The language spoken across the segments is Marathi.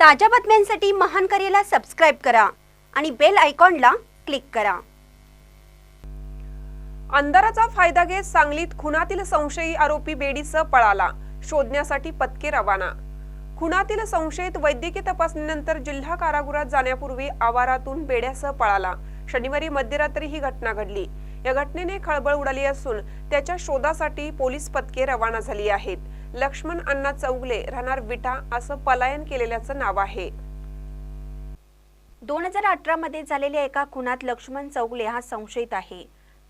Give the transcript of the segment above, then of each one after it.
ताज्या बातम्यांसाठी महान करेला सबस्क्राईब करा आणि बेल आयकॉनला क्लिक करा. अंधाराचा फायदा घेत सांगलीत खुनातील संशयी आरोपी बेडीसह पळाला. शोधण्यासाठी पथके रवाना. खुनातील संशयित वैद्यकीय तपासणीनंतर जिल्हा कारागृहात जाण्यापूर्वी आवारातून बेड्यासह पळाला. शनिवारी मध्यरात्री ही घटना घडली. या घटनेने खळबळ उडाली असून त्याच्या शोधासाठी पोलीस पथके रवाना झाली आहेत. लक्ष्मण अण्णा चौगले राहणार विटा असं पलायन केलेल्याचं नाव आहे. दोन हजार अठरा मध्ये झालेल्या एका खुनात लक्ष्मण चौगले हा संशयित आहे.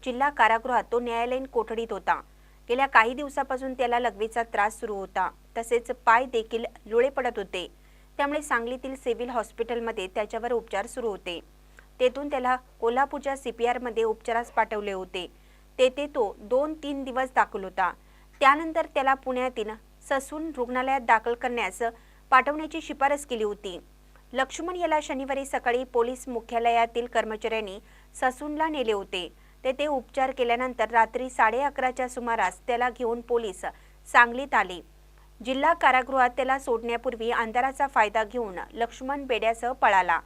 जिल्हा कारागृहात तो न्यायालयीन कोठडीत होता. गेल्या काही दिवसापासून त्याला लघवीचा त्रास सुरू होता. तसेच पाय देखील लुळे पडत होते. त्यामुळे सांगलीतील सिव्हिल हॉस्पिटलमध्ये त्याच्यावर उपचार सुरू होते. तेथून त्याला कोल्हापूरच्या सीपीआरमध्ये उपचारास पाठवले होते. तेथे तो दोन तीन दिवस दाखल होता. त्यानंतर त्याला पुण्यातील ससून रुग्णालयात दाखल करण्यास पाठवण्याची शिफारस केली होती. लक्ष्मण याला शनिवारी सकाळी पोलीस मुख्यालयातील कर्मचाऱ्यांनी ससूनला नेले होते. तेथे उपचार केल्यानंतर रात्री साडे अकराच्या सुमारास त्याला घेऊन पोलीस सांगलीत आले. जिल्हा कारागृहात त्याला सोडण्यापूर्वी अंधाराचा फायदा घेऊन लक्ष्मण बेड्यासह पळाला.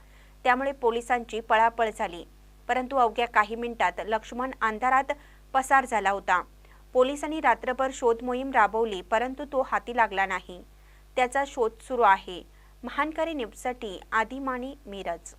त्यामुळे पोलिसांची पळापळ झाली. परंतु अवघ्या काही मिनिटात लक्ष्मण अंधारात पसार झाला होता. पोलिसांनी रात्रभर शोध मोहीम राबवली परंतु तो हाती लागला नाही. त्याचा शोध सुरू आहे. महानकारी न्यूजसाठी आदिमानी मिरज.